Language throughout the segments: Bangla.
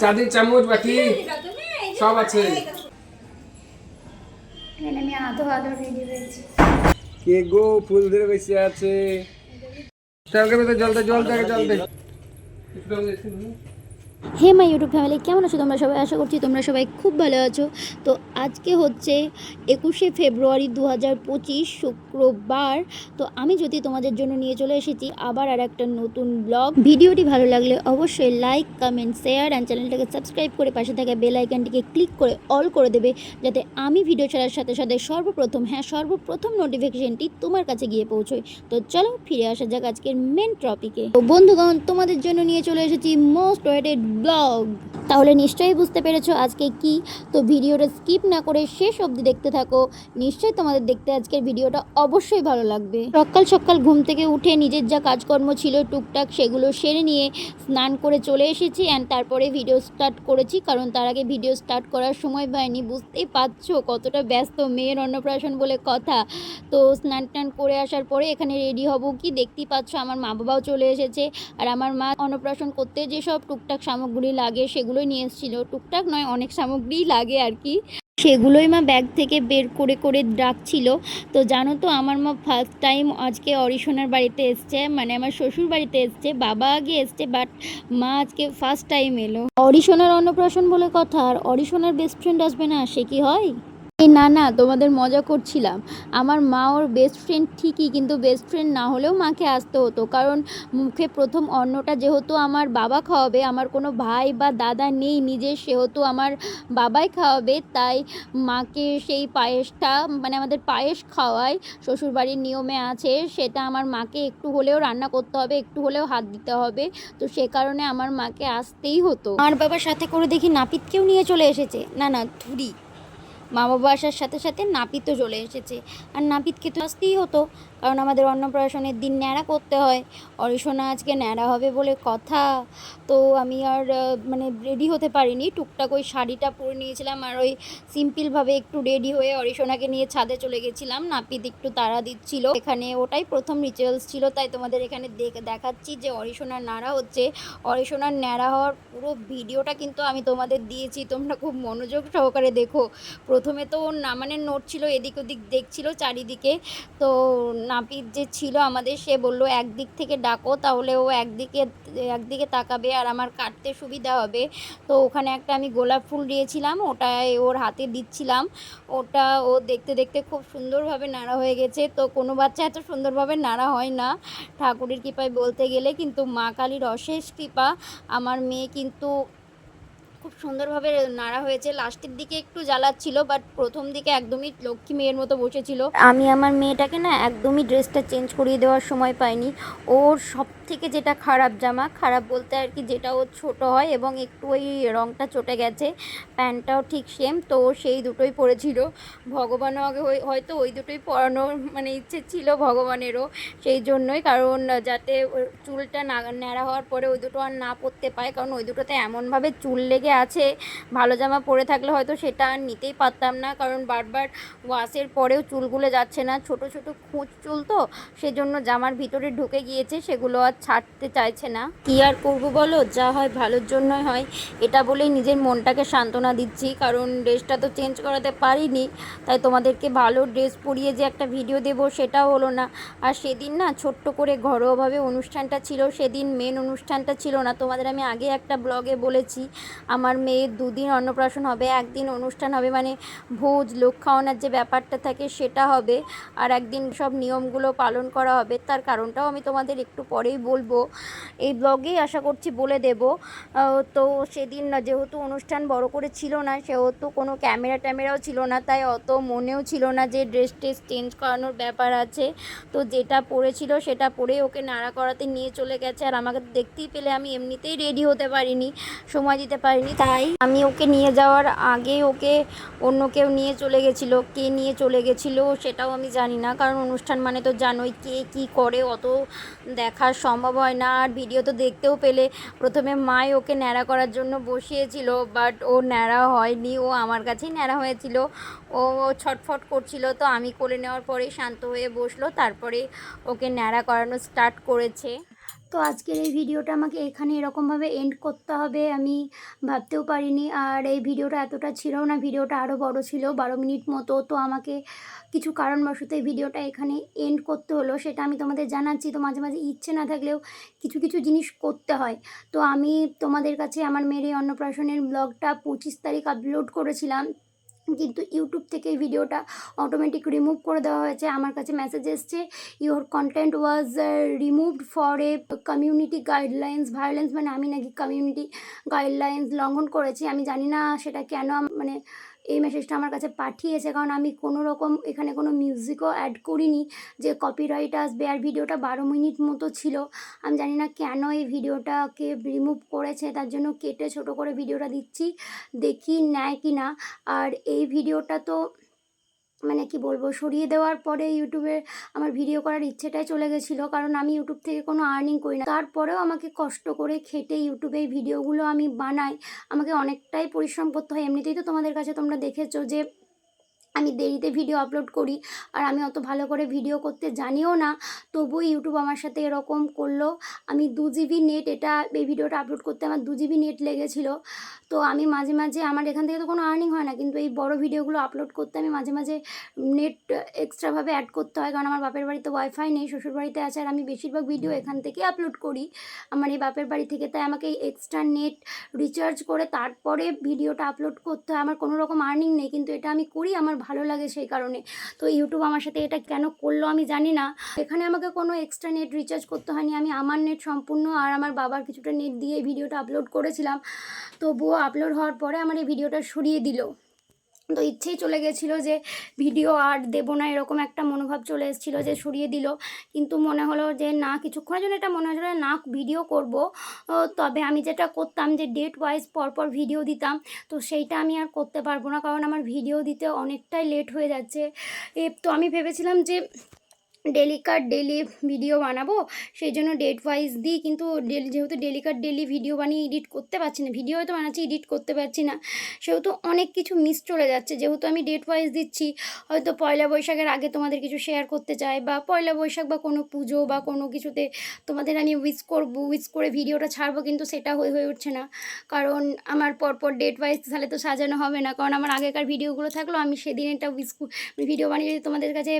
চাঁদির চামচ বাকি? সব আছে। এনে আমি আধো আধো রেডি হয়েছি কে গো ফুল ধরে বসে আছে। চল গবে তো জল দে জল দে জল দে। হে মাই ইউটিউব ফ্যামিলি, কেমন আছো তোমরা সবাই? আশা করছি তোমরা সবাই খুব ভালো আছো। তো আজকে হচ্ছে একুশে ফেব্রুয়ারি দু হাজার পঁচিশ শুক্রবার। তো আমি যদি তোমাদের জন্য নিয়ে চলে এসেছি আবার আর একটা নতুন ব্লগ। ভিডিওটি ভালো লাগলে অবশ্যই লাইক, কমেন্ট, শেয়ার অ্যান্ড চ্যানেলটাকে সাবস্ক্রাইব করে পাশে থাকা বেল আইকনটিকে ক্লিক করে অল করে দেবে যাতে আমি ভিডিও ছাড়ার সাথে সাথে সর্বপ্রথম হ্যাঁ সর্বপ্রথম নোটিফিকেশনটি তোমার কাছে গিয়ে পৌঁছয়। তো চলো ফিরে আসা যাক আজকের মেন টপিকে তো বন্ধুগণ, তোমাদের জন্য নিয়ে চলে এসেছি মোস্ট ওয়েটেড ব্লগ। তাহলে নিশ্চয়ই বুঝতে পেরেছ আজকে কি। তো ভিডিওটা স্কিপ না করে শেষ অবধি দেখতে থাকো। নিশ্চয়ই তোমাদের দেখতে আজকের ভিডিওটা অবশ্যই ভালো লাগবে। সকাল সকাল ঘুম থেকে উঠে নিজের যা কাজকর্ম ছিল টুকটাক সেগুলো সেরে নিয়ে স্নান করে চলে এসেছি অ্যান্ড তারপরে ভিডিও স্টার্ট করেছি। কারণ তার আগে ভিডিও স্টার্ট করার সময় পাইনি, বুঝতেই পারছ কতটা ব্যস্ত মেয়ের অন্নপ্রাশন বলে কথা। তো স্নান টান করে আসার পরে এখানে রেডি হব কি? দেখতেই পাচ্ছ আমার মা বাবাও চলে এসেছে। আর আমার মা অন্নপ্রাশন করতে যেসব টুকটাক সামগ্রী লাগে সেগুলোই নিয়ে এসেছিল। টুকটাক নয়, অনেক সামগ্রী লাগে আর কি। সেগুলোই মা ব্যাগ থেকে বের করে করে ডাকছিল তো জানো তো, আমার মা ফার্স্ট টাইম আজকে অরিশোনার বাড়িতে এসছে মানে আমার শ্বশুর বাড়িতে এসছে, বাবা আগে এসছে বাট মা আজকে ফার্স্ট টাইম এলো। অরিশোনার অন্নপ্রাশন বলে কথা, আর অরিশোনার বেস্ট ফ্রেন্ড আসবে না, সে কি হয়? এই না না, তোমাদের মজা করছিলাম। আমার মা ওর বেস্ট ফ্রেন্ড ঠিকই, কিন্তু বেস্ট ফ্রেন্ড না হলেও মাকে আসতে হতো। কারণ মুখে প্রথম অন্নটা যেহেতু আমার বাবা খাওয়াবে, আমার কোনো ভাই বা দাদা নেই নিজের সেহেতু আমার বাবাই খাওয়াবে, তাই মাকে সেই পায়েসটা মানে আমাদের পায়েস খাওয়ায়, শ্বশুরবাড়ির নিয়মে আছে, সেটা আমার মাকে একটু হলেও রান্না করতে হবে, একটু হলেও হাত দিতে হবে। তো সে কারণে আমার মাকে আসতেই হতো। আমার বাবার সাথে করে দেখি নাপিতকেও নিয়ে চলে এসেছে। না না, ধুরি। মা বাবা আসার সাথে সাথে নাপিতও চলে এসেছে। আর নাপিতকে তো আসতেই হতো। কারণ আমাদের অন্নপ্রাশনের দিন ন্যাড়া করতে হয়। অরিশোনা আজকে ন্যাড়া হবে বলে কথা। তো আমি আর মানে রেডি হতে পারিনি। টুকটাক ওই শাড়িটা পরে নিয়েছিলাম আর ওই সিম্পলভাবে একটু রেডি হয়ে অরিশোনাকে নিয়ে ছাদে চলে গেছিলাম। নাপিত একটু তাড়া দিচ্ছিল। এখানে ওটাই প্রথম রিচুয়ালস ছিল। তাই তোমাদের এখানে দেখ- দেখাচ্ছি যে অরিশোনার নাড়া হচ্ছে। অরিশোনার ন্যাড়া হওয়ার পুরো ভিডিওটা কিন্তু আমি তোমাদের দিয়েছি। তোমরা খুব মনোযোগ সহকারে দেখো। প্রথমে তো ওর নামানের নোট ছিল, এদিক ওদিক দেখছিল চারিদিকে। তো নাপিত যে ছিল আমাদের, সে বলল একদিক থেকে ডাকো, তাহলে ও একদিকে একদিকে তাকাবে আর আমার কাটতে সুবিধা হবে। তো ওখানে একটা আমি গোলাপ ফুল দিয়েছিলাম, ওটাই ওর হাতে দিচ্ছিলাম। ওটা ও দেখতে দেখতে খুব সুন্দরভাবে নাড়া হয়ে গেছে। তো কোনো বাচ্চা এত সুন্দরভাবে নাড়া হয় না, ঠাকুরের কৃপায় বলতে গেলে। কিন্তু মা কালীর অশেষ কৃপা, আমার মেয়ে কিন্তু খুব সুন্দরভাবে নাড়া হয়েছে। লাস্টের দিকে একটু জ্বালাচ্ছিল বাট প্রথম দিকে একদমই লক্ষ্মী মেয়ের মতো বসেছিল। আমি আমার মেয়েটাকে না একদমই ড্রেসটা চেঞ্জ করিয়ে দেওয়ার সময় পাইনি। ওর সব থেকে যেটা খারাপ জামা, খারাপ বলতে আর কি যেটা ও ছোট হয় এবং একটু ওই রঙটা চটে গেছে, প্যান্টটাও ঠিক সেম তো সেই দুটোই পরেছিল। ভগবানও আগে হয়তো ওই দুটোই পরানোর মানে ইচ্ছে ছিল ভগবানেরও সেই জন্যই, কারণ যাতে চুলটা না, ন্যাড়া হওয়ার পরে ওই দুটো আর না পরতে পায়, কারণ ওই দুটোতে এমনভাবে চুল লেগে আছে, ভালো জামা পরে থাকলে হয়তো সেটা আর নিতেই পারতাম না, কারণ বারবার ওয়াশের পরেও চুলগুলো যাচ্ছে না। ছোট ছোট খুঁজ চুল তো, সেজন্য জামার ভিতরে ঢুকে গিয়েছে, সেগুলো আর ছাড়তে চাইছে না। কি আর করব বলো? যা হয় ভালোর জন্যই হয়। এটা বলেই নিজের মনটাকে সান্ত্বনা দিচ্ছি। কারণ ড্রেসটা তো চেঞ্জ করাতে পারিনি। তাই তোমাদেরকে ভালো ড্রেস পরিয়ে যে একটা ভিডিও দেব সেটাও হলো না। আর সেদিন না ছোট্ট করে ঘরোয়াভাবে অনুষ্ঠানটা ছিল। সেদিন মেন অনুষ্ঠানটা ছিল না। তোমাদের আমি আগে একটা ব্লগে বলেছি। আমার মেয়ের দুদিন অন্নপ্রাশন হবে, একদিন অনুষ্ঠান হবে। মানে ভোজ লোক খাওয়ানোর যে ব্যাপারটা থাকে সেটা হবে। আর একদিন সব নিয়মগুলো পালন করা হবে। তার কারণটাও আমি তোমাদের একটু পরেই বলব। এই ব্লগেই আশা করছি বলে দেব। তো সেদিন যেহেতু অনুষ্ঠান বড় করে ছিল না, সেহেতু কোনো ক্যামেরা ট্যামেরাও ছিল না, তাই অত মনেও ছিল না যে ড্রেস টেস চেঞ্জ করানোর ব্যাপার আছে। তো যেটা পরেছিল সেটা পরে ওকে নাড়া করাতে নিয়ে চলে গেছে। আর আমাকে দেখতেই পেলে আমি এমনিতেই রেডি হতে পারিনি, সময় দিতে পারিনি। তাই আমি ওকে নিয়ে যাওয়ার আগে ওকে অন্য কেউ নিয়ে চলে গেছিল। কে নিয়ে চলে গেছিল সেটাও আমি জানি না। কারণ অনুষ্ঠান মানে তো জানোই কে কী করে, অত দেখা সম্ভব হয় না। আর ভিডিও তো দেখতেও পেলে। প্রথমে মাই ওকে ন্যাড়া করার জন্য বসিয়েছিল বাট ও ন্যাড়া হয়নি। ও আমার কাছেই ন্যাড়া হয়েছিল। ও ছটফট করছিল, তো আমি করে নেওয়ার পরেই শান্ত হয়ে বসল। তারপরে ওকে ন্যাড়া করানো স্টার্ট করেছে। তো আজকের এই ভিডিওটা আমাকে এখানে এরকমভাবে এন্ড করতে হবে আমি ভাবতেও পারিনি। আর এই ভিডিওটা এতটা ছিল না, ভিডিওটা আরও বড় ছিল, বারো মিনিট মতো। তো আমাকে কিছু কারণবশত এই ভিডিওটা এখানে এন্ড করতে হলো, সেটা আমি তোমাদের জানাচ্ছি। তো মাঝে মাঝে ইচ্ছে না থাকলেও কিছু কিছু জিনিস করতে হয়। তো আমি তোমাদের কাছে আমার মেয়ের অন্নপ্রাশনের ব্লগটা পঁচিশ তারিখ আপলোড করেছিলাম। কিন্তু ইউটিউব থেকে ভিডিওটা অটোমেটিক রিমুভ করে দেওয়া হয়েছে। আমার কাছে মেসেজ এসছে your content was removed for a community guidelines violence মানে আমি নাকি কমিউনিটি গাইডলাইন্স লঙ্ঘন করেছি। আমি জানি না সেটা কেন মানে এই মেসেজটা আমার কাছে পাঠিয়েছে। কারণ আমি কোনো রকম এখানে কোনো মিউজিকও অ্যাড করিনি। যে কপিরাইট আসবে আর ভিডিওটা বারো মিনিট মতো ছিল। আমি জানি না কেন এই ভিডিওটাকে রিমুভ করেছে। তার জন্য কেটে ছোট করে ভিডিওটা দিচ্ছি। দেখি নেয় কি না আর এই ভিডিওটা তো মানে কি বলব, সরিয়ে দেওয়ার পরে ইউটিউবে আমার ভিডিও করার ইচ্ছেটাই চলে গেছিল। কারণ আমি ইউটিউব থেকে কোনো আর্নিং করি না। তারপরেও আমাকে কষ্ট করে খেটে ইউটিউবে ভিডিওগুলো আমি বানাই। আমাকে অনেকটাই পরিশ্রম করতে হয়। এমনিতেই তো তোমাদের কাছে তোমরা দেখেছ যে আমি দেরিতে ভিডিও আপলোড করি আর আমি অত ভালো করে ভিডিও করতে জানিও না তবুও ইউটিউব আমার সাথে এরকম করল। আমি দু জিবি নেট এটা এই ভিডিওটা আপলোড করতে আমার দু জিবি নেট লেগেছিলো। তো আমি মাঝে মাঝে আমার এখান থেকে তো কোনো আর্নিং হয় না কিন্তু এই বড় ভিডিওগুলো আপলোড করতে আমি মাঝে মাঝে নেট এক্সট্রাভাবে অ্যাড করতে হয় কারণ আমার বাপের বাড়িতে ওয়াইফাই নেই শ্বশুর বাড়িতে আছে আর আমি বেশিরভাগ ভিডিও এখান থেকে আপলোড করি। আমার এই বাপের বাড়ি থেকে তাই আমাকে এই এক্সট্রা নেট রিচার্জ করে তারপরে ভিডিওটা আপলোড করতে হয়। আমার কোনো রকম আর্নিং নেই কিন্তু এটা আমি করি আমার ভালো লাগে সেই কারণে। তো ইউটিউব আমার সাথে এটা কেন করল আমি জানি না। এখানে আমাকে কোনো এক্সট্রা নেট রিচার্জ করতে হয়নি। আমি আমার নেট সম্পূর্ণ আর আমার বাবার কিছুটা নেট দিয়ে ভিডিওটা আপলোড করেছিলাম। তবুও আপলোড হওয়ার পরে আমার এই ভিডিওটা সরিয়ে দিল। তো ইচ্ছেই চলে গেছিল যে ভিডিও আর দেবো না, এরকম একটা মনোভাব চলে এসেছিল যে সরিয়ে দিল। কিন্তু মনে হলো যে না, কিছুক্ষণের জন্য এটা মনে হয়েছিল না, ভিডিও করব। তবে আমি যেটা করতাম যে ডেট ওয়াইজ পরপর ভিডিও দিতাম, তো সেইটা আমি আর করতে পারব না, কারণ আমার ভিডিও দিতে অনেকটাই লেট হয়ে যাচ্ছে। তো আমি ভেবেছিলাম যে ডেলি কাট ডেলি ভিডিও বানাবো। সেই জন্য ডেট ওয়াইজ দিই, কিন্তু ডেলি, যেহেতু ডেলি কাট ডেলি ভিডিও বানিয়ে এডিট করতে পারছি না ভিডিও হয়তো বানাচ্ছি এডিট করতে পারছি না, সেহেতু অনেক কিছু মিস চলে যাচ্ছে। যেহেতু আমি ডেট ওয়াইজ দিচ্ছি, হয়তো পয়লা বৈশাখের আগে তোমাদের কিছু শেয়ার করতে চাই, বা পয়লা বৈশাখ বা কোনো পুজো বা কোনো কিছুতে তোমাদের আমি উইস করব উইস করে ভিডিওটা ছাড়বো, কিন্তু সেটা হয়ে হয়ে উঠছে না। কারণ আমার পরপর ডেট ওয়াইজ তাহলে তো সাজানো হবে না, কারণ আমার আগেকার ভিডিওগুলো থাকল, আমি সেদিন একটা উইস ভিডিও বানিয়ে যদি তোমাদের কাছে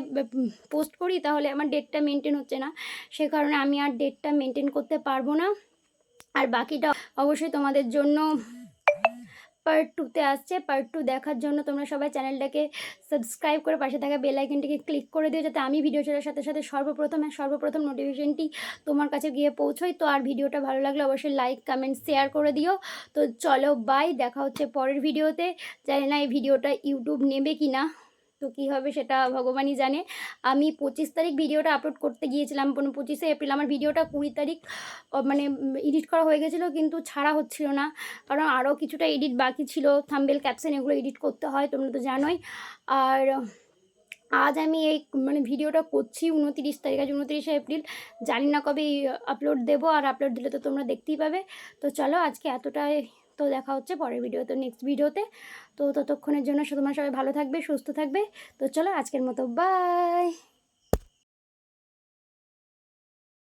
পোস্ট করি তাহলে আমার ডেটটা মেনটেন হচ্ছে না। সে কারণে আমি আর ডেটটা মেনটেন করতে পারব না। আর বাকিটা অবশ্যই তোমাদের জন্য পার্ট টুতে আসছে। পার্ট টু দেখার জন্য তোমরা সবাই চ্যানেলটাকে সাবস্ক্রাইব করে পাশে থাকা বেল আইকনটিকে ক্লিক করে দিও, যাতে আমি ভিডিও ছাড়ার সাথে সাথে সর্বপ্রথম সর্বপ্রথম নোটিফিকেশনটি তোমার কাছে গিয়ে পৌঁছোই তো আর ভিডিওটা ভালো লাগলে অবশ্যই লাইক কমেন্ট শেয়ার করে দিও। তো চলো বাই দেখা হচ্ছে পরের ভিডিওতে জানি না এই ভিডিওটা ইউটিউব নেবে কি না তো কী হবে সেটা ভগবানই জানে। আমি পঁচিশ তারিখ ভিডিওটা আপলোড করতে গিয়েছিলাম কোনো পঁচিশে এপ্রিল। আমার ভিডিওটা কুড়ি তারিখ মানে এডিট করা হয়ে গেছিল, কিন্তু ছাড়া হচ্ছিল না। কারণ আরও কিছুটা এডিট বাকি ছিল থাম্বেল ক্যাপশন এগুলো এডিট করতে হয়, তোমরা তো জানোই। আর আজ আমি এই মানে ভিডিওটা করছি উনতিরিশ তারিখ, আজ উনতিরিশে এপ্রিল। জানি না কবে আপলোড দেবো, আর আপলোড দিলে তো তোমরা দেখতেই পাবে। তো চলো আজকে এতটাই। তো দেখা হচ্ছে পরের ভিডিও তো নেক্সট ভিডিওতে তো ততক্ষণের জন্য তোমরা সবাই ভালো থাকবে, সুস্থ থাকবে। তো চলো আজকের মতো বাই